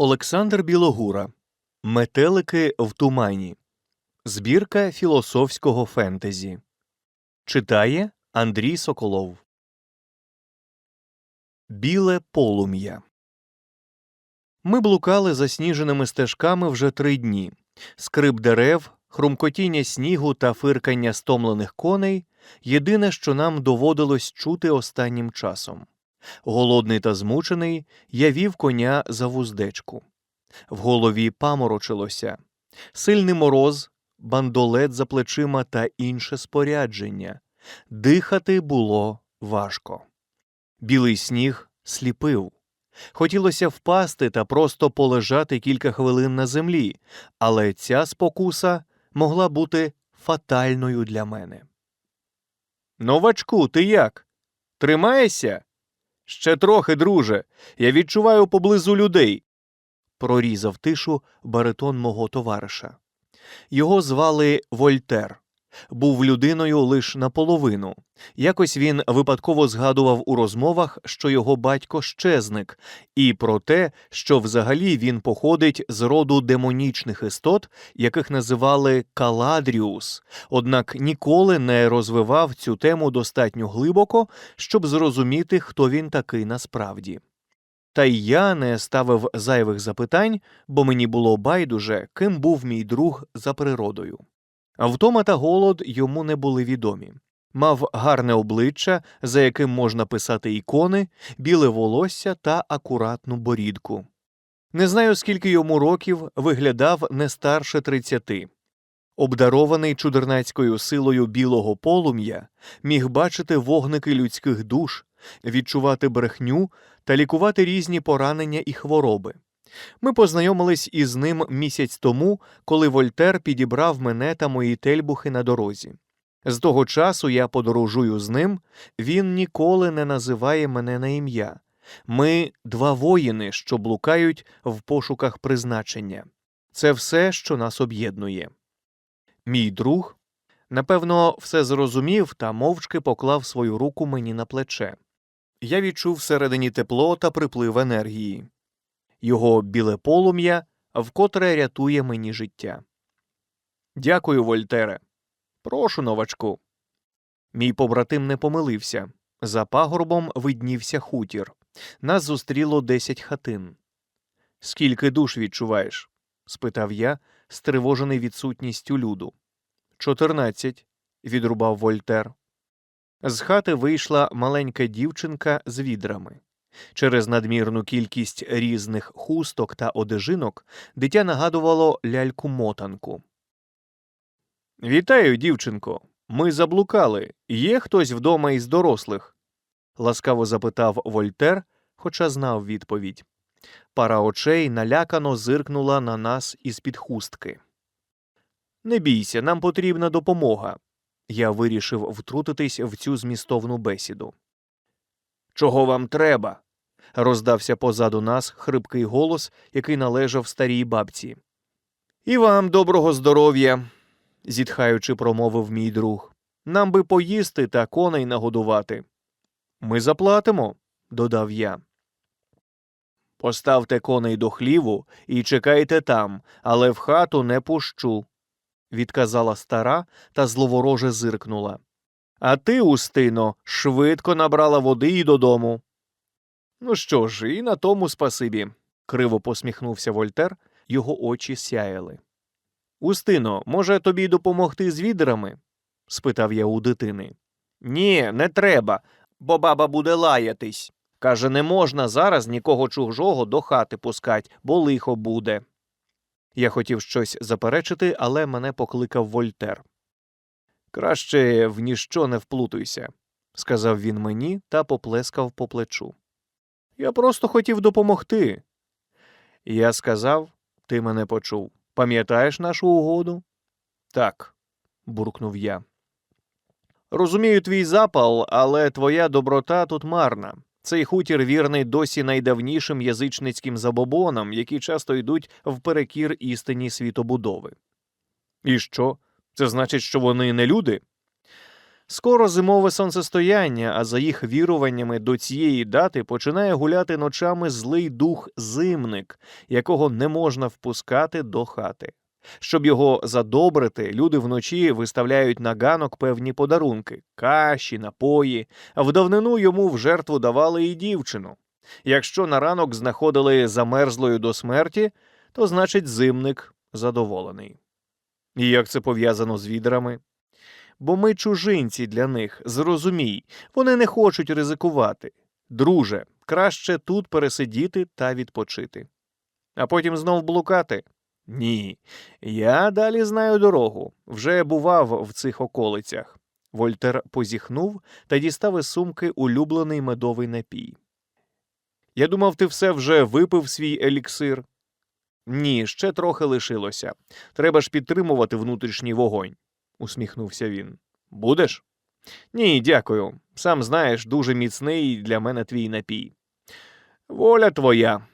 Олександр Білогура Метелики в тумані. Збірка філософського фентезі. Читає Андрій Соколов. Біле полум'я. Ми блукали засніженими стежками вже три дні. Скрип дерев, хрумкотіння снігу та фиркання стомлених коней єдине, що нам доводилось чути останнім часом. Голодний та змучений, я вів коня за вуздечку. В голові паморочилося. Сильний мороз, бандолет за плечима та інше спорядження. Дихати було важко. Білий сніг сліпив. Хотілося впасти та просто полежати кілька хвилин на землі, але ця спокуса могла бути фатальною для мене. Новачку, ти як? Тримаєшся? Ще трохи, друже. Я відчуваю поблизу людей. прорізав тишу баритон мого товариша. Його звали Вольтер. Був людиною лиш наполовину. Якось він випадково згадував у розмовах, що його батько щезник, і про те, що взагалі він походить з роду демонічних істот, яких називали Каладріус, однак ніколи не розвивав цю тему достатньо глибоко, щоб зрозуміти, хто він такий насправді. Та й я не ставив зайвих запитань, бо мені було байдуже, ким був мій друг за природою. Втома та голод йому не були відомі. Мав гарне обличчя, за яким можна писати ікони, біле волосся та акуратну борідку. Не знаю, скільки йому років виглядав не старше тридцяти. Обдарований чудернацькою силою білого полум'я, міг бачити вогники людських душ, відчувати брехню та лікувати різні поранення і хвороби. Ми познайомились із ним місяць тому, коли Вольтер підібрав мене та мої тельбухи на дорозі. З того часу я подорожую з ним, він ніколи не називає мене на ім'я. Ми два воїни, що блукають в пошуках призначення. Це все, що нас об'єднує. Мій друг, напевно, все зрозумів та мовчки поклав свою руку мені на плече. Я відчув всередині тепло та приплив енергії. Його біле полум'я вкотре рятує мені життя. Дякую, Вольтере. Прошу, новачку. Мій побратим не помилився. За пагорбом виднівся хутір. Нас зустріло десять хатин. Скільки душ відчуваєш? спитав я, стривожений відсутністю люду. Чотирнадцять, відрубав Вольтер. З хати вийшла маленька дівчинка з відрами. Через надмірну кількість різних хусток та одежинок дитя нагадувало ляльку мотанку. Вітаю, дівчинко. Ми заблукали. Є хтось вдома із дорослих? ласкаво запитав Вольтер, хоча знав відповідь. Пара очей налякано зиркнула на нас із під хустки. Не бійся, нам потрібна допомога. Я вирішив втрутитись в цю змістовну бесіду. Чого вам треба? роздався позаду нас хрипкий голос, який належав старій бабці. І вам доброго здоров'я, зітхаючи, промовив мій друг. Нам би поїсти та коней нагодувати. Ми заплатимо, додав я. Поставте коней до хліву і чекайте там, але в хату не пущу, відказала стара та зловороже зиркнула. А ти, Устино, швидко набрала води і додому. Ну що ж, і на тому спасибі, криво посміхнувся Вольтер, його очі сяяли. Устино, може тобі допомогти з відрами? спитав я у дитини. Ні, не треба, бо баба буде лаятись. Каже, не можна зараз нікого чужого до хати пускать, бо лихо буде. Я хотів щось заперечити, але мене покликав Вольтер. Краще в ніщо не вплутуйся, сказав він мені та поплескав по плечу. Я просто хотів допомогти. Я сказав, ти мене почув. Пам'ятаєш нашу угоду? Так, буркнув я. Розумію твій запал, але твоя доброта тут марна. Цей хутір вірний досі найдавнішим язичницьким забобонам, які часто йдуть вперекір істині світобудови. І що? Це значить, що вони не люди? Скоро зимове сонцестояння, а за їх віруваннями до цієї дати починає гуляти ночами злий дух зимник, якого не можна впускати до хати. Щоб його задобрити, люди вночі виставляють на ганок певні подарунки каші, напої, в давнину йому в жертву давали і дівчину. Якщо на ранок знаходили замерзлою до смерті, то значить зимник задоволений. І як це пов'язано з відрами? Бо ми чужинці для них, зрозумій, вони не хочуть ризикувати. Друже, краще тут пересидіти та відпочити. А потім знов блукати? Ні. Я далі знаю дорогу, вже бував в цих околицях. Вольтер позіхнув та дістав із сумки улюблений медовий напій. Я думав, ти все вже випив свій еліксир. Ні, ще трохи лишилося. Треба ж підтримувати внутрішній вогонь, усміхнувся він. Будеш? Ні, дякую. Сам знаєш, дуже міцний для мене твій напій. Воля твоя,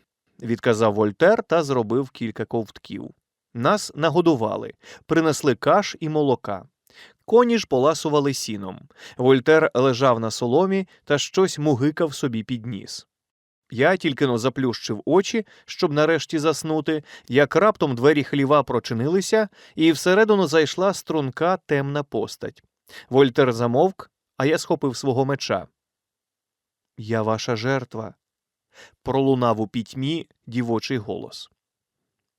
відказав Вольтер та зробив кілька ковтків. Нас нагодували, принесли каш і молока. Коні ж поласували сіном. Вольтер лежав на соломі та щось мугикав собі під ніс. Я тільки но заплющив очі, щоб нарешті заснути, як раптом двері хліва прочинилися, і всередину зайшла струнка темна постать. Вольтер замовк, а я схопив свого меча. Я ваша жертва. пролунав у пітьмі дівочий голос.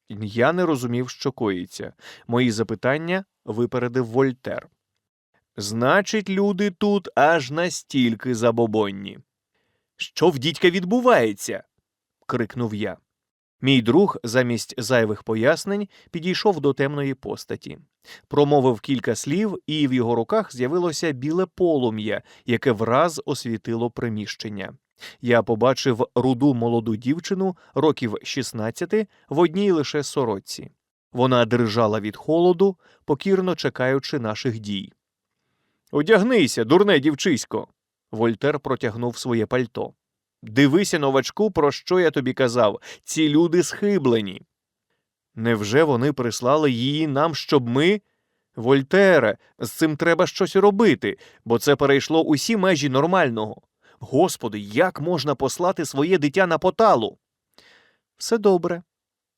Я не розумів, що коїться. Мої запитання випередив Вольтер. Значить, люди тут аж настільки забобонні. Що в дідька відбувається? крикнув я. Мій друг, замість зайвих пояснень, підійшов до темної постаті, промовив кілька слів, і в його руках з'явилося біле полум'я, яке враз освітило приміщення. Я побачив руду молоду дівчину років 16 в одній лише сорочці. Вона дрижала від холоду, покірно чекаючи наших дій. Одягнися, дурне дівчисько. Вольтер протягнув своє пальто. Дивися, новачку, про що я тобі казав. Ці люди схиблені. Невже вони прислали її нам, щоб ми. Вольтере, з цим треба щось робити, бо це перейшло усі межі нормального. Господи, як можна послати своє дитя на поталу? Все добре,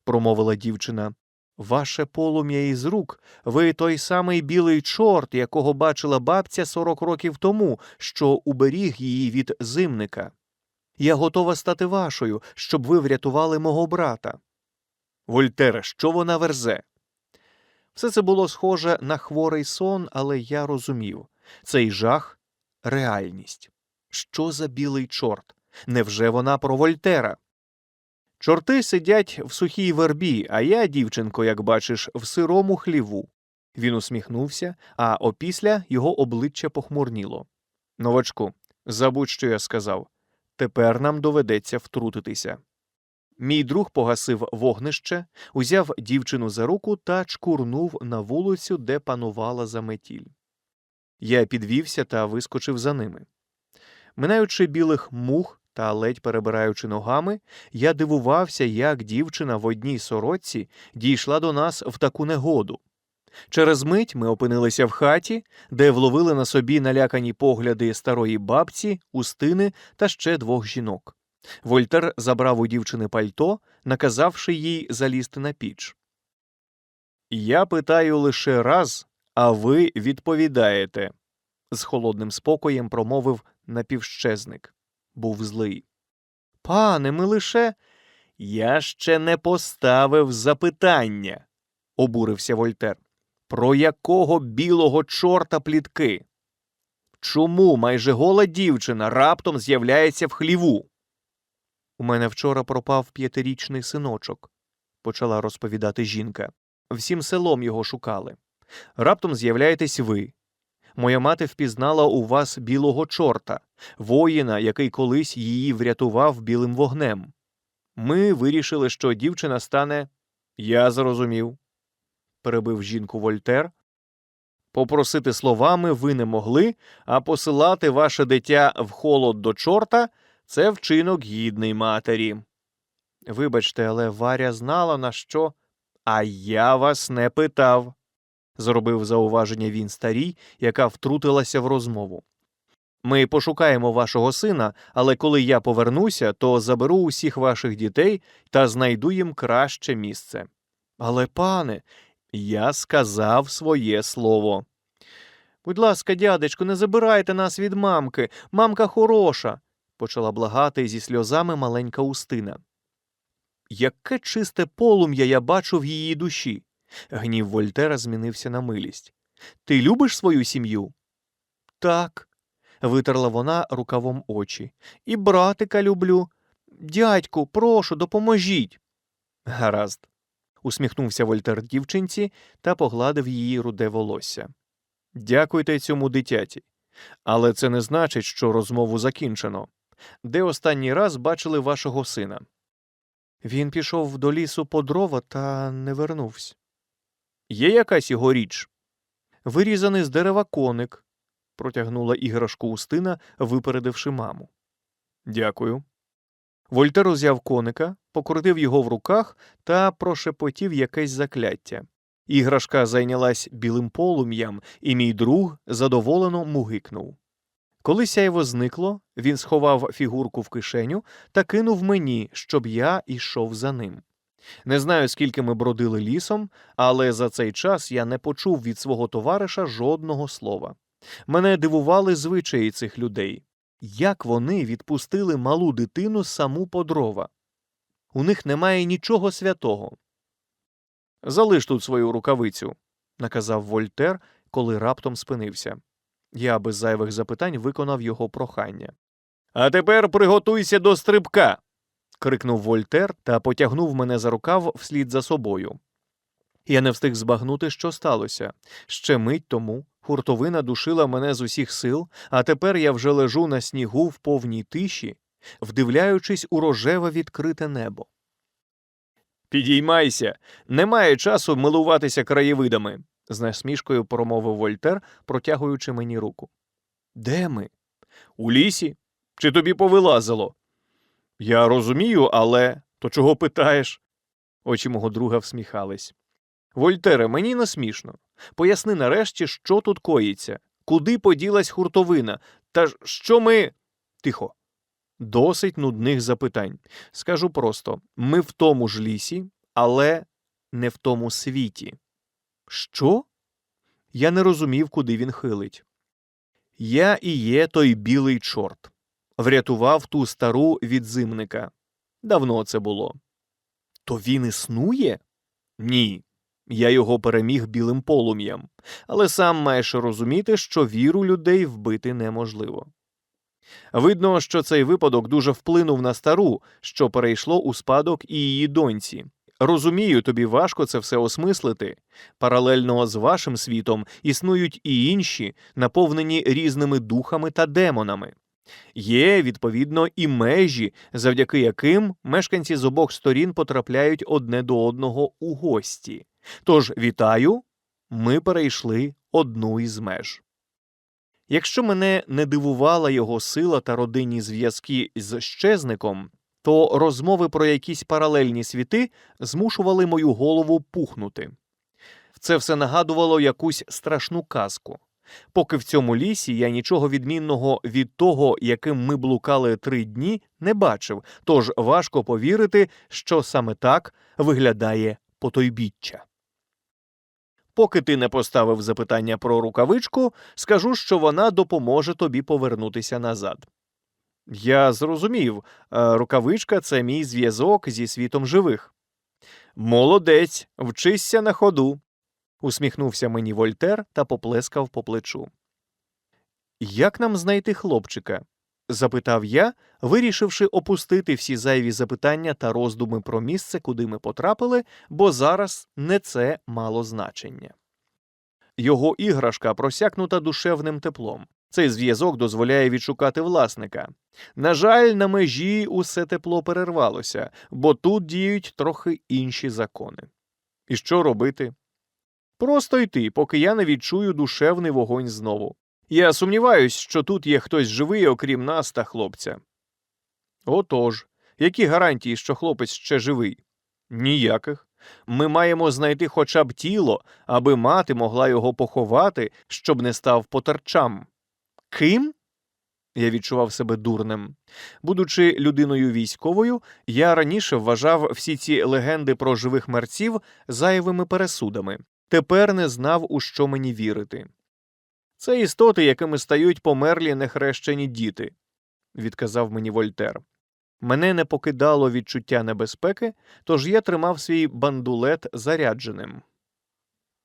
промовила дівчина. Ваше полум'я із рук, ви той самий білий чорт, якого бачила бабця сорок років тому, що уберіг її від зимника. Я готова стати вашою, щоб ви врятували мого брата. Вольтере, що вона верзе? Все це було схоже на хворий сон, але я розумів цей жах реальність. Що за білий чорт? Невже вона про Вольтера? Чорти сидять в сухій вербі, а я, дівчинко, як бачиш, в сирому хліву. Він усміхнувся, а опісля його обличчя похмурніло. Новачку, забудь, що я сказав. Тепер нам доведеться втрутитися. Мій друг погасив вогнище, узяв дівчину за руку та чкурнув на вулицю, де панувала заметіль. Я підвівся та вискочив за ними. Минаючи білих мух та ледь перебираючи ногами, я дивувався, як дівчина в одній сорочці дійшла до нас в таку негоду. Через мить ми опинилися в хаті, де вловили на собі налякані погляди старої бабці, устини та ще двох жінок. Вольтер забрав у дівчини пальто, наказавши їй залізти на піч. Я питаю лише раз, а ви відповідаєте, з холодним спокоєм промовив напівщезник. Був злий. Пане, ми лише. Я ще не поставив запитання, обурився Вольтер. Про якого білого чорта плітки? Чому майже гола дівчина раптом з'являється в хліву? У мене вчора пропав п'ятирічний синочок, почала розповідати жінка. Всім селом його шукали. Раптом з'являєтесь ви. Моя мати впізнала у вас білого чорта, воїна, який колись її врятував білим вогнем. Ми вирішили, що дівчина стане. Я зрозумів, перебив жінку Вольтер. Попросити словами ви не могли, а посилати ваше дитя в холод до чорта це вчинок гідний матері. Вибачте, але Варя знала, на що. А я вас не питав. Зробив зауваження він старій, яка втрутилася в розмову. Ми пошукаємо вашого сина, але коли я повернуся, то заберу усіх ваших дітей та знайду їм краще місце. Але, пане, я сказав своє слово. Будь ласка, дядечку, не забирайте нас від мамки. Мамка хороша, почала благати зі сльозами маленька Устина. Яке чисте полум'я я бачу в її душі. Гнів Вольтера змінився на милість. Ти любиш свою сім'ю? Так. витерла вона рукавом очі. І братика люблю. Дядьку, прошу, допоможіть. Гаразд. усміхнувся Вольтер дівчинці та погладив її руде волосся. Дякуйте цьому дитяті. Але це не значить, що розмову закінчено. Де останній раз бачили вашого сина? Він пішов до лісу по дрова та не вернувся. Є якась його річ? Вирізаний з дерева коник, протягнула іграшку Устина, випередивши маму. Дякую. Вольтер узяв коника, покрутив його в руках та прошепотів якесь закляття. Іграшка зайнялась білим полум'ям, і мій друг задоволено мугикнув. Коли сяйво зникло, він сховав фігурку в кишеню та кинув мені, щоб я йшов за ним. Не знаю, скільки ми бродили лісом, але за цей час я не почув від свого товариша жодного слова. Мене дивували звичаї цих людей. Як вони відпустили малу дитину саму по дрова? У них немає нічого святого. Залиш тут свою рукавицю, наказав Вольтер, коли раптом спинився. Я без зайвих запитань виконав його прохання. А тепер приготуйся до стрибка. Крикнув Вольтер та потягнув мене за рукав вслід за собою. Я не встиг збагнути, що сталося. Ще мить тому хуртовина душила мене з усіх сил, а тепер я вже лежу на снігу в повній тиші, вдивляючись у рожеве відкрите небо. Підіймайся, немає часу милуватися краєвидами, з насмішкою промовив Вольтер, протягуючи мені руку. Де ми? У лісі? Чи тобі повилазило? Я розумію, але то чого питаєш? Очі мого друга всміхались. Вольтере, мені не смішно. Поясни нарешті, що тут коїться, куди поділась хуртовина, та що ми. Тихо. Досить нудних запитань. Скажу просто ми в тому ж лісі, але не в тому світі. Що? Я не розумів, куди він хилить. Я і є той білий чорт. Врятував ту стару від зимника. Давно це було. То він існує? Ні. Я його переміг білим полум'ям, але сам маєш розуміти, що віру людей вбити неможливо. Видно, що цей випадок дуже вплинув на стару, що перейшло у спадок і її доньці. Розумію, тобі важко це все осмислити. Паралельно з вашим світом існують і інші, наповнені різними духами та демонами. Є, відповідно, і межі, завдяки яким мешканці з обох сторін потрапляють одне до одного у гості. Тож вітаю, ми перейшли одну із меж. Якщо мене не дивувала його сила та родинні зв'язки з щезником, то розмови про якісь паралельні світи змушували мою голову пухнути. Це все нагадувало якусь страшну казку. Поки в цьому лісі я нічого відмінного від того, яким ми блукали три дні, не бачив, тож важко повірити, що саме так виглядає потойбіччя. Поки ти не поставив запитання про рукавичку, скажу, що вона допоможе тобі повернутися назад. Я зрозумів, е, рукавичка це мій зв'язок зі світом живих. Молодець, вчися на ходу. Усміхнувся мені Вольтер та поплескав по плечу. Як нам знайти хлопчика? запитав я, вирішивши опустити всі зайві запитання та роздуми про місце, куди ми потрапили, бо зараз не це мало значення. Його іграшка просякнута душевним теплом. Цей зв'язок дозволяє відшукати власника. На жаль, на межі усе тепло перервалося, бо тут діють трохи інші закони. І що робити? Просто йти, поки я не відчую душевний вогонь знову. Я сумніваюсь, що тут є хтось живий, окрім нас та хлопця. Отож, які гарантії, що хлопець ще живий? Ніяких. Ми маємо знайти хоча б тіло, аби мати могла його поховати, щоб не став потерчам. Ким? Я відчував себе дурним. Будучи людиною військовою, я раніше вважав всі ці легенди про живих мерців зайвими пересудами. Тепер не знав, у що мені вірити. Це істоти, якими стають померлі нехрещені діти, відказав мені Вольтер. Мене не покидало відчуття небезпеки, тож я тримав свій бандулет зарядженим.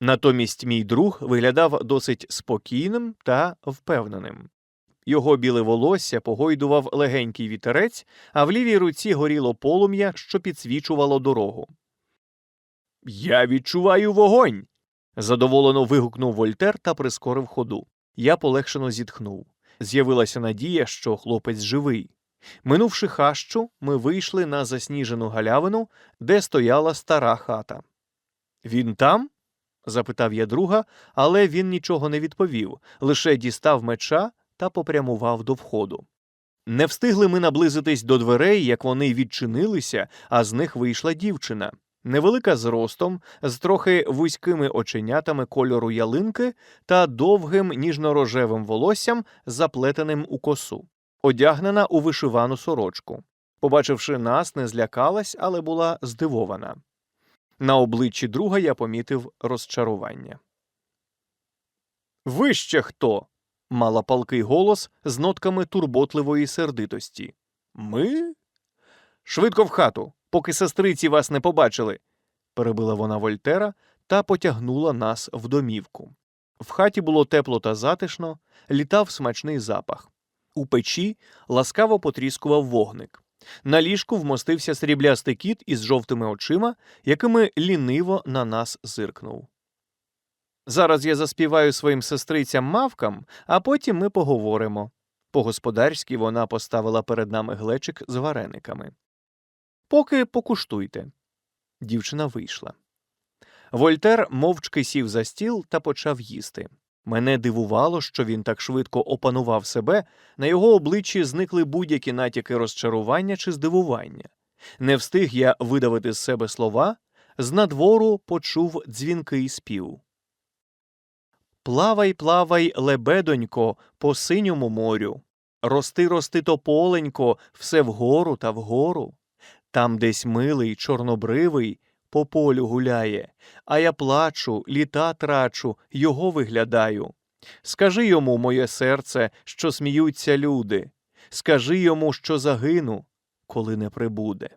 Натомість мій друг виглядав досить спокійним та впевненим. Його біле волосся погойдував легенький вітерець, а в лівій руці горіло полум'я, що підсвічувало дорогу. Я відчуваю вогонь. Задоволено вигукнув Вольтер та прискорив ходу. Я полегшено зітхнув. З'явилася надія, що хлопець живий. Минувши хащу, ми вийшли на засніжену галявину, де стояла стара хата. Він там? запитав я друга, але він нічого не відповів, лише дістав меча та попрямував до входу. Не встигли ми наблизитись до дверей, як вони відчинилися, а з них вийшла дівчина. Невелика зростом, з трохи вузькими оченятами кольору ялинки та довгим ніжно-рожевим волоссям, заплетеним у косу, одягнена у вишивану сорочку. Побачивши нас, не злякалась, але була здивована. На обличчі друга я помітив розчарування. Ви ще хто? мала палкий голос з нотками турботливої сердитості. Ми? Швидко в хату, поки сестриці вас не побачили, перебила вона Вольтера та потягнула нас в домівку. В хаті було тепло та затишно, літав смачний запах. У печі ласкаво потріскував вогник. На ліжку вмостився сріблястий кіт із жовтими очима, якими ліниво на нас зиркнув. Зараз я заспіваю своїм сестрицям мавкам, а потім ми поговоримо. По-господарськи вона поставила перед нами глечик з варениками. Поки покуштуйте. Дівчина вийшла. Вольтер мовчки сів за стіл та почав їсти. Мене дивувало, що він так швидко опанував себе, на його обличчі зникли будь-які натяки розчарування чи здивування. Не встиг я видавити з себе слова, з надвору почув дзвінкий спів. Плавай, плавай, лебедонько, по синьому морю. Рости, рости тополенько, все вгору та вгору. Там десь милий, чорнобривий, по полю гуляє, а я плачу, літа трачу, його виглядаю. Скажи йому, моє серце, що сміються люди, скажи йому, що загину, коли не прибуде.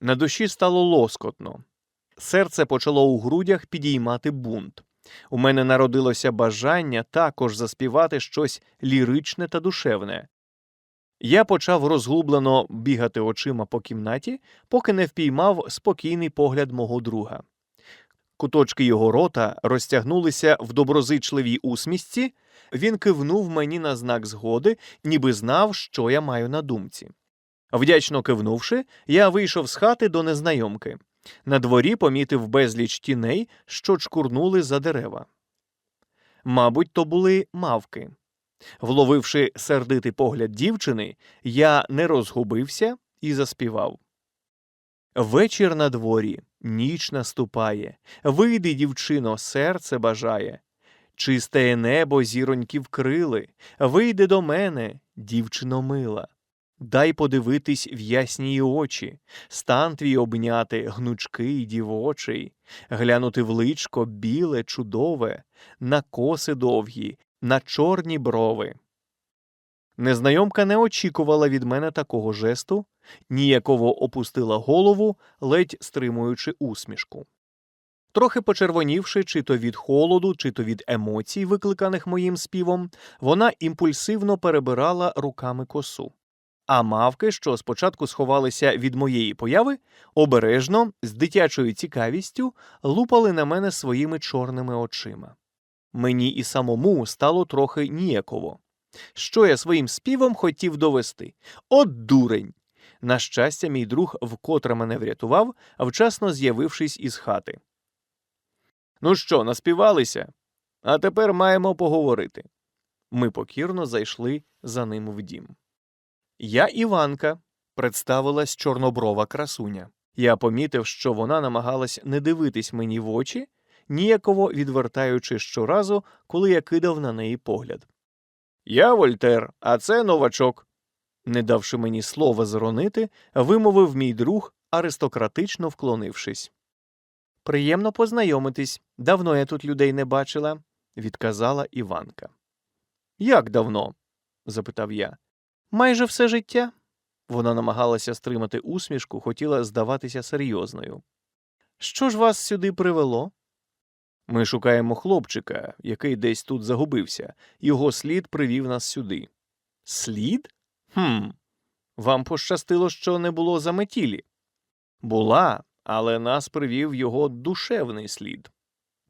На душі стало лоскотно. Серце почало у грудях підіймати бунт. У мене народилося бажання також заспівати щось ліричне та душевне. Я почав розгублено бігати очима по кімнаті, поки не впіймав спокійний погляд мого друга. Куточки його рота розтягнулися в доброзичливій усмісті, він кивнув мені на знак згоди, ніби знав, що я маю на думці. Вдячно кивнувши, я вийшов з хати до незнайомки. На дворі помітив безліч тіней, що чкурнули за дерева. Мабуть, то були мавки. Вловивши сердитий погляд дівчини, я не розгубився і заспівав. Вечір на дворі, ніч наступає, вийди, дівчино, серце бажає. Чисте небо зіроньки вкрили, вийди до мене, дівчино мила. Дай подивитись в ясні очі, стан твій обняти, гнучкий, дівочий, глянути в личко біле, чудове, на коси довгі, на чорні брови. Незнайомка не очікувала від мене такого жесту, ніяково опустила голову, ледь стримуючи усмішку. Трохи почервонівши чи то від холоду, чи то від емоцій, викликаних моїм співом, вона імпульсивно перебирала руками косу. А мавки, що спочатку сховалися від моєї появи, обережно, з дитячою цікавістю, лупали на мене своїми чорними очима. Мені і самому стало трохи ніяково. Що я своїм співом хотів довести? От дурень! На щастя, мій друг вкотре мене врятував, вчасно з'явившись із хати. Ну що, наспівалися? А тепер маємо поговорити. Ми покірно зайшли за ним в дім. Я Іванка, представилась чорноброва красуня. Я помітив, що вона намагалась не дивитись мені в очі, ніяково відвертаючи щоразу, коли я кидав на неї погляд. Я Вольтер, а це новачок. Не давши мені слова заронити, вимовив мій друг, аристократично вклонившись. Приємно познайомитись. Давно я тут людей не бачила, відказала Іванка. Як давно? запитав я. Майже все життя. Вона намагалася стримати усмішку, хотіла здаватися серйозною. Що ж вас сюди привело? Ми шукаємо хлопчика, який десь тут загубився. Його слід привів нас сюди. Слід? Хм. Вам пощастило, що не було заметілі. Була, але нас привів його душевний слід.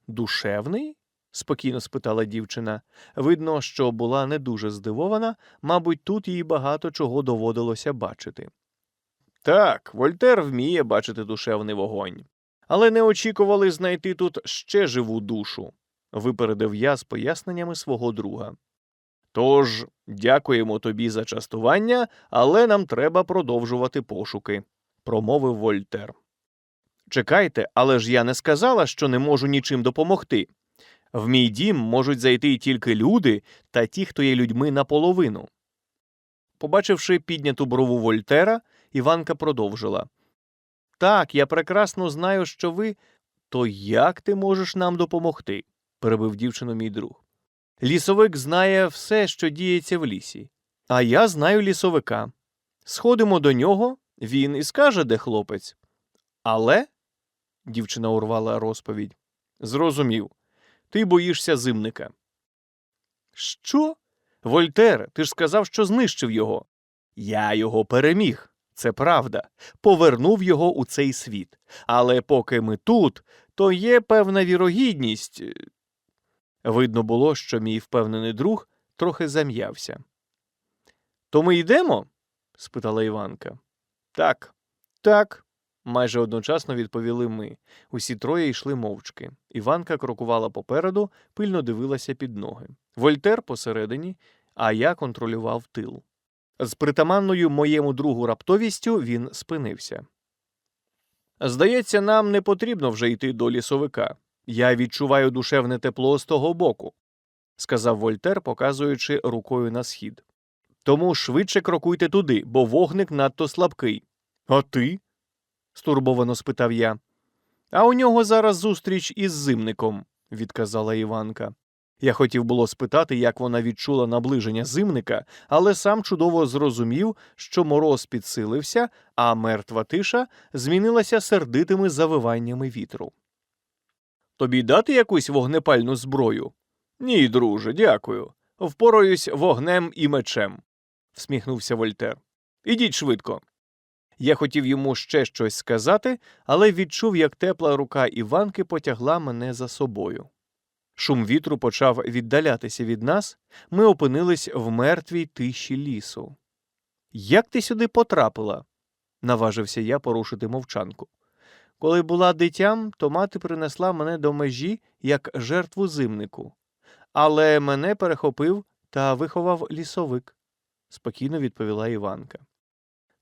Душевний? спокійно спитала дівчина. Видно, що була не дуже здивована, мабуть, тут їй багато чого доводилося бачити. Так, Вольтер вміє бачити душевний вогонь. Але не очікували знайти тут ще живу душу, випередив я з поясненнями свого друга. Тож, дякуємо тобі за частування, але нам треба продовжувати пошуки, промовив Вольтер. Чекайте, але ж я не сказала, що не можу нічим допомогти. В мій дім можуть зайти тільки люди та ті, хто є людьми наполовину. Побачивши підняту брову Вольтера, Іванка продовжила. Так, я прекрасно знаю, що ви. То як ти можеш нам допомогти? перебив дівчину мій друг. Лісовик знає все, що діється в лісі, а я знаю лісовика. Сходимо до нього, він і скаже, де хлопець. Але, дівчина урвала розповідь, зрозумів, ти боїшся зимника. Що? Вольтер, ти ж сказав, що знищив його. Я його переміг. Це правда, повернув його у цей світ. Але поки ми тут, то є певна вірогідність. Видно було, що мій впевнений друг трохи зам'явся. То ми йдемо? спитала Іванка. Так, так, майже одночасно відповіли ми. Усі троє йшли мовчки. Іванка крокувала попереду, пильно дивилася під ноги. Вольтер посередині, а я контролював тил. З притаманною моєму другу раптовістю він спинився. Здається, нам не потрібно вже йти до лісовика. Я відчуваю душевне тепло з того боку, сказав Вольтер, показуючи рукою на схід. Тому швидше крокуйте туди, бо вогник надто слабкий. А ти? стурбовано спитав я. А у нього зараз зустріч із зимником, відказала Іванка. Я хотів було спитати, як вона відчула наближення зимника, але сам чудово зрозумів, що мороз підсилився, а мертва тиша змінилася сердитими завиваннями вітру. Тобі дати якусь вогнепальну зброю? Ні, друже, дякую. Впораюсь вогнем і мечем, всміхнувся Вольтер. Ідіть швидко. Я хотів йому ще щось сказати, але відчув, як тепла рука Іванки потягла мене за собою. Шум вітру почав віддалятися від нас, ми опинились в мертвій тиші лісу. Як ти сюди потрапила? наважився я порушити мовчанку. Коли була дитям, то мати принесла мене до межі як жертву зимнику, але мене перехопив та виховав лісовик, спокійно відповіла Іванка.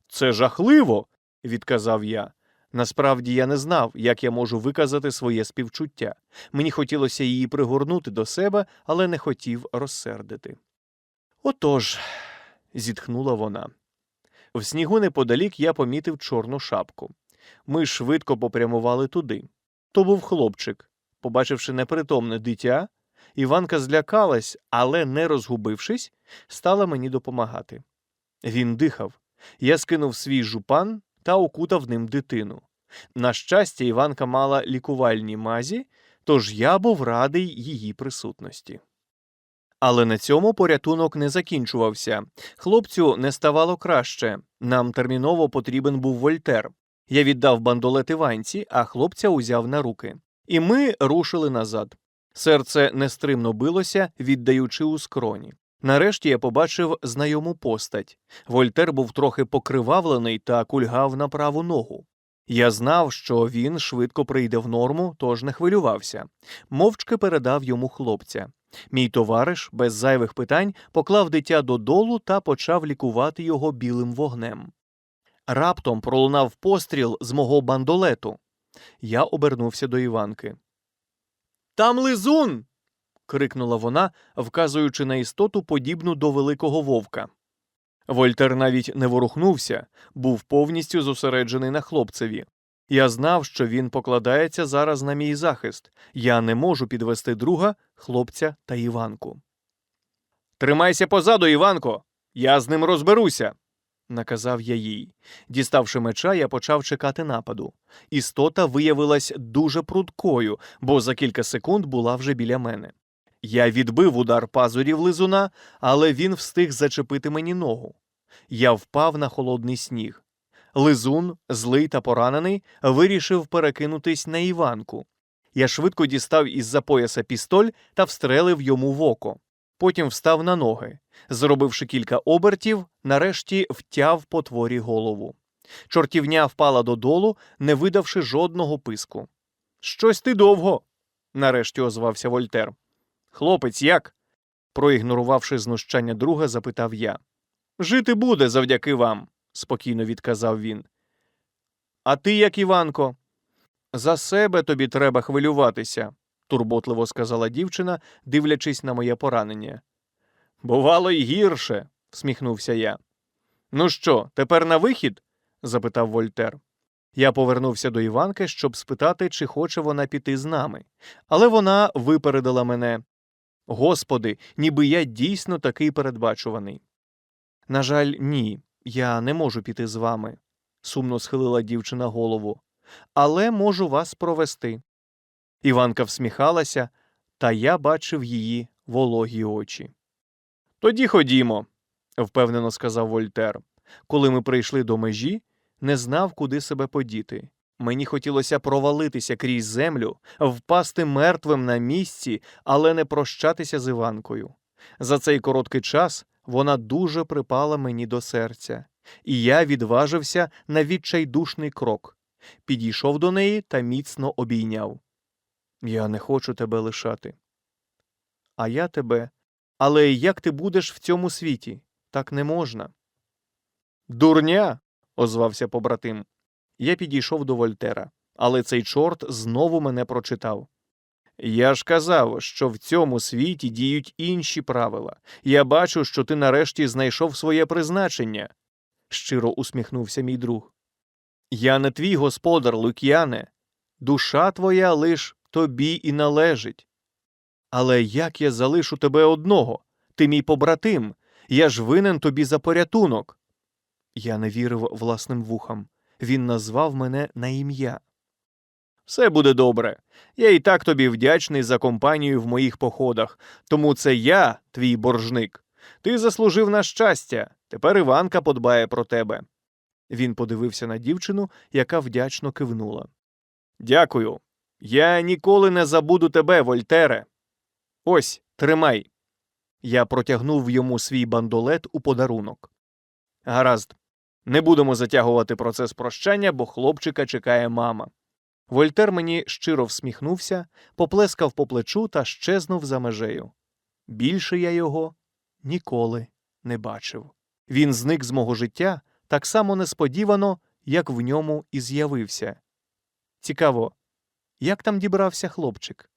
Це жахливо, відказав я. Насправді я не знав, як я можу виказати своє співчуття. Мені хотілося її пригорнути до себе, але не хотів розсердити. Отож, зітхнула вона. В снігу неподалік я помітив чорну шапку. Ми швидко попрямували туди. То був хлопчик. Побачивши непритомне дитя, Іванка злякалась, але, не розгубившись, стала мені допомагати. Він дихав. Я скинув свій жупан та окутав ним дитину. На щастя, Іванка мала лікувальні мазі, тож я був радий її присутності. Але на цьому порятунок не закінчувався. Хлопцю не ставало краще. Нам терміново потрібен був Вольтер. Я віддав бандолет Іванці, а хлопця узяв на руки. І ми рушили назад. Серце нестримно билося, віддаючи у скроні. Нарешті я побачив знайому постать. Вольтер був трохи покривавлений та кульгав на праву ногу. Я знав, що він швидко прийде в норму, тож не хвилювався. Мовчки передав йому хлопця. Мій товариш, без зайвих питань, поклав дитя додолу та почав лікувати його білим вогнем. Раптом пролунав постріл з мого бандолету. Я обернувся до Іванки. Там лизун. Крикнула вона, вказуючи на істоту, подібну до великого вовка. Вольтер навіть не ворухнувся, був повністю зосереджений на хлопцеві. Я знав, що він покладається зараз на мій захист. Я не можу підвести друга, хлопця та Іванку. Тримайся позаду, Іванко. Я з ним розберуся, наказав я їй. Діставши меча, я почав чекати нападу. Істота виявилась дуже прудкою, бо за кілька секунд була вже біля мене. Я відбив удар пазурів лизуна, але він встиг зачепити мені ногу. Я впав на холодний сніг. Лизун, злий та поранений, вирішив перекинутись на Іванку. Я швидко дістав із-за пояса пістоль та встрелив йому в око. Потім встав на ноги. Зробивши кілька обертів, нарешті втяв потворі голову. Чортівня впала додолу, не видавши жодного писку. Щось ти довго, нарешті озвався Вольтер. Хлопець, як? проігнорувавши знущання друга, запитав я. Жити буде завдяки вам, спокійно відказав він. А ти, як Іванко? За себе тобі треба хвилюватися, турботливо сказала дівчина, дивлячись на моє поранення. Бувало й гірше, всміхнувся я. Ну що, тепер на вихід? запитав Вольтер. Я повернувся до Іванки, щоб спитати, чи хоче вона піти з нами, але вона випередила мене. Господи, ніби я дійсно такий передбачуваний. На жаль, ні, я не можу піти з вами, сумно схилила дівчина голову, але можу вас провести. Іванка всміхалася, та я бачив її вологі очі. Тоді ходімо, впевнено сказав Вольтер. Коли ми прийшли до межі, не знав, куди себе подіти. Мені хотілося провалитися крізь землю, впасти мертвим на місці, але не прощатися з Іванкою. За цей короткий час вона дуже припала мені до серця, і я відважився на відчайдушний крок. Підійшов до неї та міцно обійняв. Я не хочу тебе лишати. А я тебе. Але як ти будеш в цьому світі? Так не можна. Дурня. озвався побратим. Я підійшов до Вольтера, але цей чорт знову мене прочитав. Я ж казав, що в цьому світі діють інші правила. Я бачу, що ти нарешті знайшов своє призначення, щиро усміхнувся мій друг. Я не твій господар, Лук'яне. Душа твоя лиш тобі і належить. Але як я залишу тебе одного? Ти мій побратим, я ж винен тобі за порятунок. Я не вірив власним вухам. Він назвав мене на ім'я. Все буде добре. Я і так тобі вдячний за компанію в моїх походах, тому це я, твій боржник. Ти заслужив на щастя. Тепер Іванка подбає про тебе. Він подивився на дівчину, яка вдячно кивнула. Дякую. Я ніколи не забуду тебе, Вольтере. Ось, тримай. Я протягнув йому свій бандолет у подарунок. Гаразд, не будемо затягувати процес прощання, бо хлопчика чекає мама. Вольтер мені щиро всміхнувся, поплескав по плечу та щезнув за межею. Більше я його ніколи не бачив. Він зник з мого життя так само несподівано, як в ньому і з'явився. Цікаво, як там дібрався хлопчик?